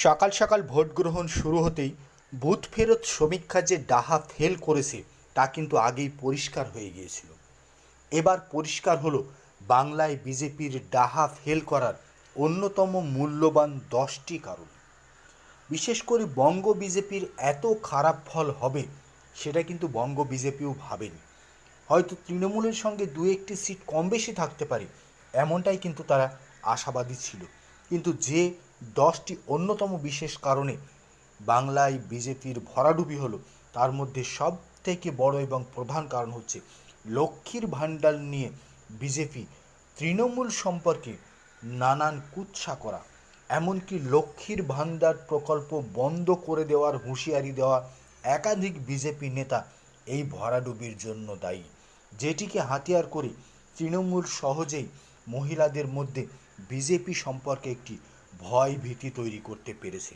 সকাল সকাল ভোট গ্রহণ শুরু হতেই বুথ ফেরত সমীক্ষা যে ডাহা ফেল করেছে, তা কিন্তু আগেই পরিষ্কার হয়ে গিয়েছিল। এবার পরিষ্কার হলো বাংলায় বিজেপির ডাহা ফেল করার অন্যতম মূল্যবান দশটি কারণ। বিশেষ করে বঙ্গ বিজেপির এত খারাপ ফল হবে, সেটা কিন্তু বঙ্গ বিজেপিও ভাবেনি। হয়তো তৃণমূলের সঙ্গে দু একটি সিট কম বেশি থাকতে পারে, এমনটাই কিন্তু তারা আশাবাদী ছিল। কিন্তু যে দশটি অন্যতম বিশেষ কারণে বাংলায় বিজেপির ভরাডুবি হলো। তার মধ্যে সব থেকে বড় এবং প্রধান কারণ হচ্ছে লক্ষ্মীর ভাণ্ডার নিয়ে বিজেপি তৃণমূল সম্পর্কে নানান কুৎসা করা। এমনকি লক্ষ্মীর ভাণ্ডার প্রকল্প বন্ধ করে দেওয়ার হুঁশিয়ারি দেওয়া একাধিক বিজেপি নেতা এই ভরাডুবির জন্য দায়ী। যেটিকে হাতিয়ার করে তৃণমূল সহজেই মহিলাদের মধ্যে বিজেপি সম্পর্কে একটি ভয় ভীতি তৈরি করতে পেরেছে,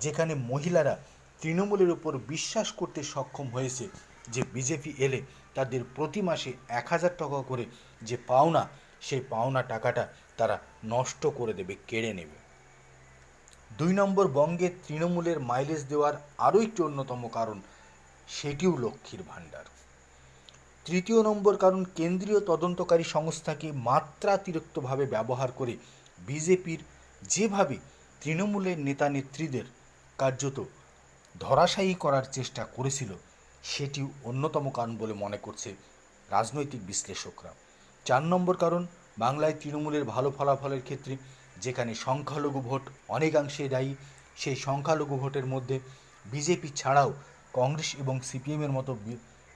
যেখানে মহিলারা তৃণমূলের উপর বিশ্বাস করতে সক্ষম হয়েছে যে বিজেপি এলে তাদের প্রতি মাসে এক হাজার টাকা করে যে পাওনা, সেই পাওনা টাকাটা তারা নষ্ট করে দেবে, কেড়ে নেবে। দুই নম্বর বঙ্গে তৃণমূলের মাইলেজ দেওয়ার আরও একটি অন্যতম কারণ সেটিও লক্ষ্মীর ভাণ্ডার। তৃতীয় নম্বর কারণ কেন্দ্রীয় তদন্তকারী সংস্থাকে মাত্রাতিরিক্তভাবে ব্যবহার করে বিজেপির যেভাবে তৃণমূলের নেতা নেত্রীদের কার্যত ধরাশায়ী করার চেষ্টা করেছিল সেটি অন্যতম কারণ বলে মনে করছে রাজনৈতিক বিশ্লেষকরা। চার নম্বর কারণ, বাংলায় তৃণমূলের ভালো ফলাফলের ক্ষেত্রে যেখানে সংখ্যালঘু ভোট অনেকাংশে দায়ী, সেই সংখ্যালঘু ভোটের মধ্যে বিজেপি ছাড়াও কংগ্রেস এবং সিপিএমের মতো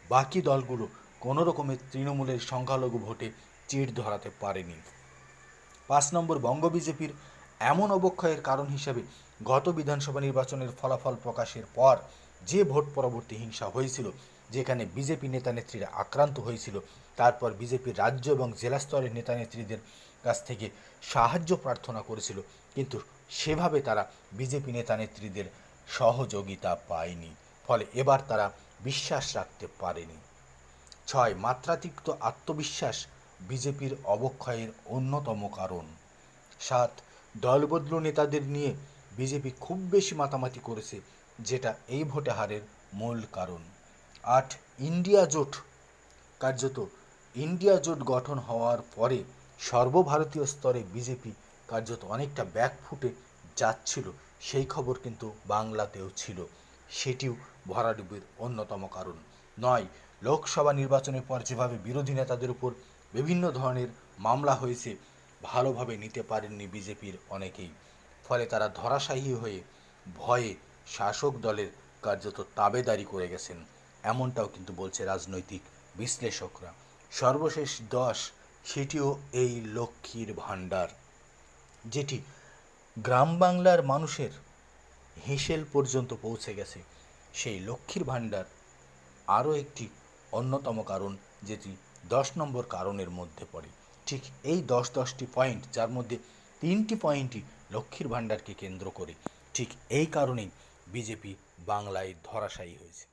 বাকি দলগুলো কোনো রকমের তৃণমূলের সংখ্যালঘু ভোটে চিড় ধরাতে পারেনি। পাঁচ নম্বর, বঙ্গ বিজেপির এমন অবক্ষয়ের কারণ হিসেবে গত বিধানসভা নির্বাচনের ফলাফল প্রকাশের পর যে ভোট পরবর্তী হিংসা হয়েছিল, যেখানে বিজেপি নেতা নেত্রীরা আক্রান্ত হয়েছিল, তারপর বিজেপির রাজ্য এবং জেলা স্তরের নেতা নেত্রীদের কাছ থেকে সাহায্য প্রার্থনা করেছিল, কিন্তু সেভাবে তারা বিজেপি নেতা নেত্রীদের সহযোগিতা পায়নি, ফলে এবার তারা বিশ্বাস রাখতে পারেনি। ছয়, মাত্রাতিরিক্ত আত্মবিশ্বাস বিজেপির অবক্ষয়ের অন্যতম কারণ। সাত দলবদলু নেতাদের নিয়ে বিজেপি খুব বেশি মাতামাতি করেছে, যেটা এই ভোটে হারের মূল কারণ। আট, ইন্ডিয়া জোট। কার্যত ইন্ডিয়া জোট গঠন হওয়ার পরে সর্বভারতীয় স্তরে বিজেপি কার্যত অনেকটা ব্যাক ফুটে যাচ্ছিল। সেই খবর কিন্তু বাংলাতেও ছিল। সেটিও ভরাডুবির অন্যতম কারণ। নয়, লোকসভা নির্বাচনের পর যেভাবে বিরোধী নেতাদের উপর বিভিন্ন ধরনের মামলা হয়েছে ভালোভাবে নিতে পারেননি বিজেপির অনেকেই। ফলে তারা ধরাশায়ী হয়ে ভয়ে শাসক দলের কার্যত তাবেদারি করে গেছেন। এমনটাও কিন্তু বলছে রাজনৈতিক বিশ্লেষকরা। সর্বশেষ দশ সেটিও এই লক্ষ্মীর ভাণ্ডার। যেটি গ্রাম বাংলার মানুষের হেসেল পর্যন্ত পৌঁছে গেছে, সেই লক্ষ্মীর ভাণ্ডার আরও একটি অন্যতম কারণ, যেটি দশ নম্বর কারণের মধ্যে পড়ে। ঠিক এই দশ দশটি পয়েন্ট যার মধ্যে তিনটি পয়েন্টই লক্ষ্মীর ভাণ্ডারকে কেন্দ্র করে। ঠিক এই কারণেই বিজেপি বাংলায় ধরাশায়ী হয়েছে।